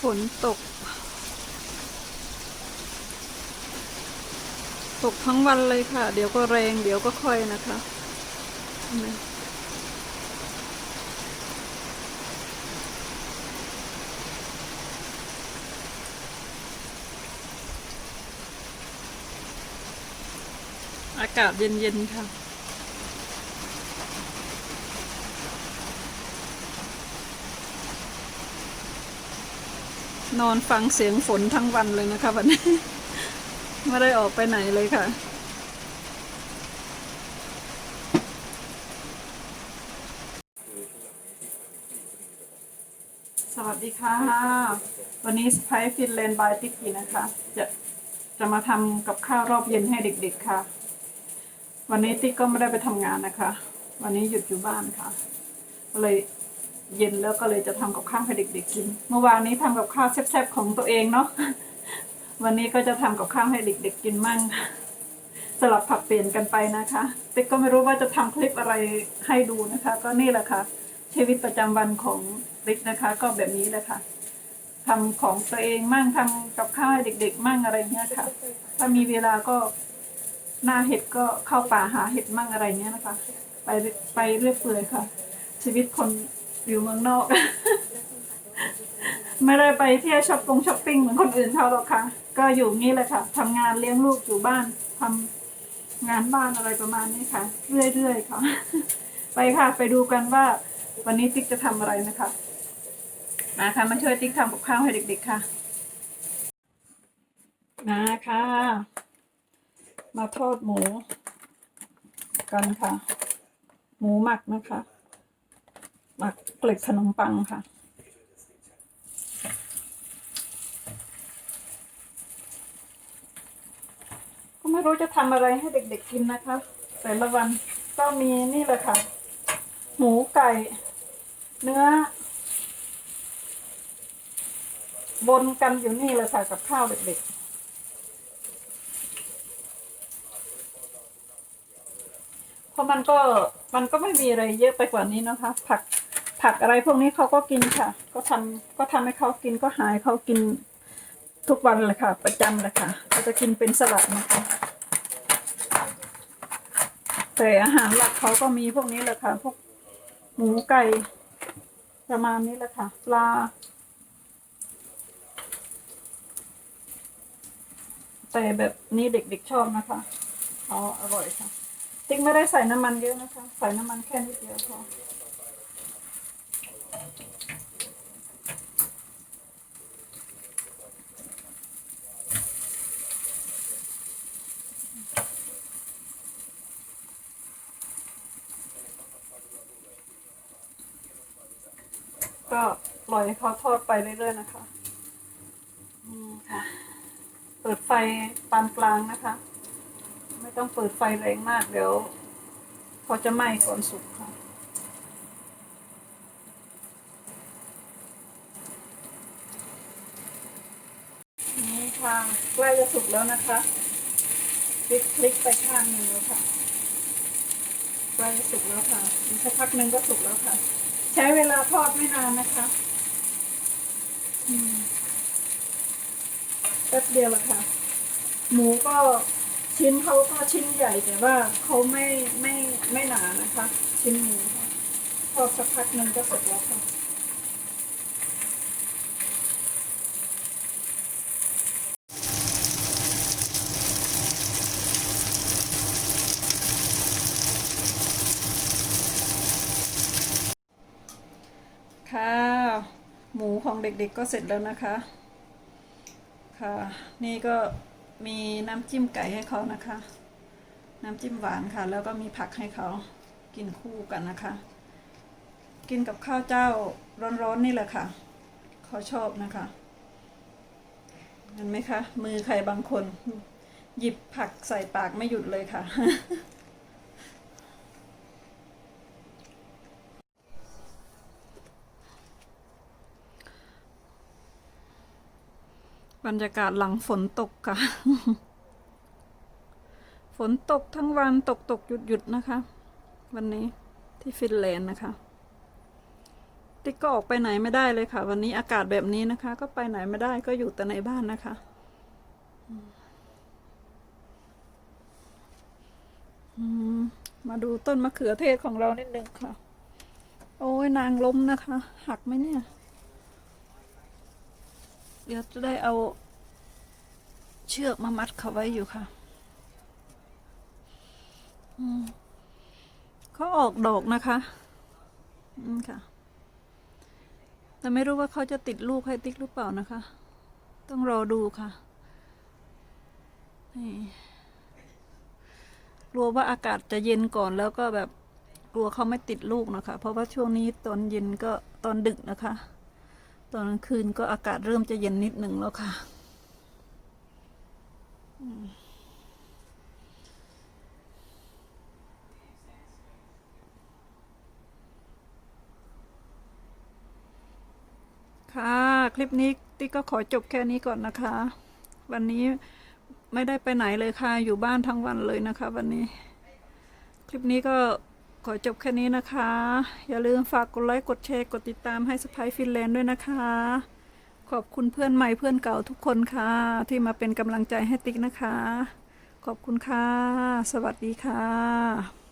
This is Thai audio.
ฝนตก ตกทั้งวันเลยค่ะ เดี๋ยวก็แรง เดี๋ยวก็ค่อยนะคะ อากาศเย็น ๆ ค่ะ นอนฟังเสียงฝนทั้งวันเลยนะคะวันนี้ ไม่ได้ออกไปไหนเลยค่ะ สวัสดีค่ะ วันนี้สไปฟินแลนด์บายติ๊กกี้นะคะ จะจะมาทำกับข้าวรอบเย็นให้เด็กๆค่ะ วันนี้ติ๊กก็ไม่ได้ไปทำงานนะคะ วันนี้หยุดอยู่บ้านค่ะก็เลย เย็นแล้วก็เลยจะทำกับข้าวให้เด็กๆกิน เมื่อวานนี้ทำกับข้าวแซ่บๆของตัวเองเนาะวันนี้ก็จะทำกับข้าวให้เด็กๆกินมั่งสลับผัดเปลี่ยนกันไปนะคะติ๊กก็ไม่รู้ว่าจะทำคลิปอะไรให้ดูนะคะ ก็นี่แหละค่ะ ชีวิตประจำวันของติ๊กนะคะ ก็แบบนี้แหละค่ะทำของตัวเองมั่งทำกับข้าวให้เด็ก ๆ มั่งอะไรเงี้ยค่ะ ถ้ามีเวลาก็หน้าเห็ดก็เข้าป่าหาเห็ดมั่งอะไรเงี้ยนะคะ ไปไปเรื่อยเปื่อยค่ะ ชีวิตคน อยู่เมืองนอก ไม่ได้ไปเที่ยวช้อปปงช้อปปิ้งเหมือนคนอื่นเขาหรอกค่ะ ก็อยู่นี่แหละค่ะทำงานเลี้ยงลูกอยู่บ้านทำงานบ้านอะไรประมาณนี้ค่ะ เรื่อยๆค่ะ ไปค่ะ ไปดูกันว่า วันนี้ติ๊กจะทำอะไรนะคะ มาค่ะมาช่วยติ๊กทำกับข้าวให้เด็ก ๆ ค่ะมาค่ะ มาทอดหมูกันค่ะ หมูหมักนะคะ มักเกล็ดขนมปังค่ะ ก็ไม่รู้จะทำอะไรให้เด็กๆกินนะคะ แต่ละวันก็มีนี่แหละค่ะ หมูไก่ เนื้อบนกันอยู่นี่แหละค่ะกับข้าวเด็กๆเพราะมันก็มันก็ไม่มีอะไรเยอะไปกว่านี้นะคะ ผัก ผักอะไรพวกนี้เขาก็กินค่ะ ก็ทำก็ทำให้เขากินก็หายเขากินทุกวันเลยค่ะ ประจำเลยค่ะเขาจะกินเป็นสลัดนะคะแต่อาหารหลักเขาก็มีพวกนี้แหละค่ะ พวกหมูไก่ประมาณนี้แหละค่ะ ปลาแต่แบบนี้เด็กๆชอบนะคะอ๋ออร่อยค่ะ ติ๊กไม่ได้ใส่น้ำมันเยอะนะคะ ใส่น้ำมันแค่นิดเดียวพอ ก็ปล่อยให้เขาทอดไปเรื่อยๆนะคะอืมค่ะ เปิดไฟปานกลางนะคะ ไม่ต้องเปิดไฟแรงมากเดี๋ยวเขาจะไหม้ก่อนสุกค่ะนี่ค่ะใกล้จะสุกแล้วนะคะพลิกพลิกไปข้างหนึ่งแล้วค่ะใกล้จะสุกแล้วค่ะอีกสักพักหนึ่งก็สุกแล้วค่ะ ใช้เวลาทอดไม่นานนะคะอืมแป๊บเดียวละค่ะ หมูก็ชิ้นเขาก็ชิ้นใหญ่แต่ว่าเขาไม่ไม่ไม่หนานะคะ ชิ้นหมูค่ะทอดสักพักหนึ่งก็เสร็จแล้วค่ะ หมูของเด็กๆก็เสร็จแล้วนะคะ ค่ะ นี่ก็มีน้ำจิ้มไก่ให้เขานะคะ น้ำจิ้มหวานค่ะ แล้วก็มีผักให้เขากินคู่กันนะคะ กินกับข้าวเจ้าร้อนๆนี่แหละค่ะเขาชอบนะคะเห็นไหมคะ มือใครบางคน หยิบผักใส่ปากไม่หยุดเลยค่ะ บรรยากาศหลังฝนตกค่ะ ฝนตกทั้งวันตกตกหยุดหยุดนะคะ วันนี้ที่ฟินแลนด์นะคะ ติ๊กก็ออกไปไหนไม่ได้เลยค่ะ วันนี้อากาศแบบนี้นะคะ ก็ไปไหนไม่ได้ก็อยู่แต่ในบ้านนะคะมอืมมาดูต้นมะเขือเทศของเรานิดนึงค่ะ โอ้ยนางล้มนะคะ หักไหมเนี่ย เดี๋ยวจะได้เอา เชือกมามัดเขาไว้อยู่ค่ะเขาออกดอกนะคะ อืมค่ะ แต่ไม่รู้ว่าเขาจะติดลูกให้ติ๊กหรือเปล่านะคะ ต้องรอดูค่ะนี่กลัวว่าอากาศจะเย็นก่อนแล้วก็แบบกลัวเขาไม่ติดลูกนะคะ เพราะว่าช่วงนี้ตอนเย็นก็ตอนดึกนะคะ ตอนกลางคืนก็อากาศเริ่มจะเย็นนิดหนึ่งแล้วค่ะ ค่ะ คลิปนี้ติ๊กก็ขอจบแค่นี้ก่อนนะคะ วันนี้ไม่ได้ไปไหนเลยค่ะ อยู่บ้านทั้งวันเลยนะคะ วันนี้ คลิปนี้ก็ ขอจบแค่นี้นะคะ อย่าลืมฝากกดไลค์ กดแชร์ กดติดตามให้สไปฟินแลนด์ด้วยนะคะ ขอบคุณเพื่อนใหม่เพื่อนเก่าทุกคนค่ะ ที่มาเป็นกำลังใจให้ติ๊กนะคะ ขอบคุณค่ะ สวัสดีค่ะ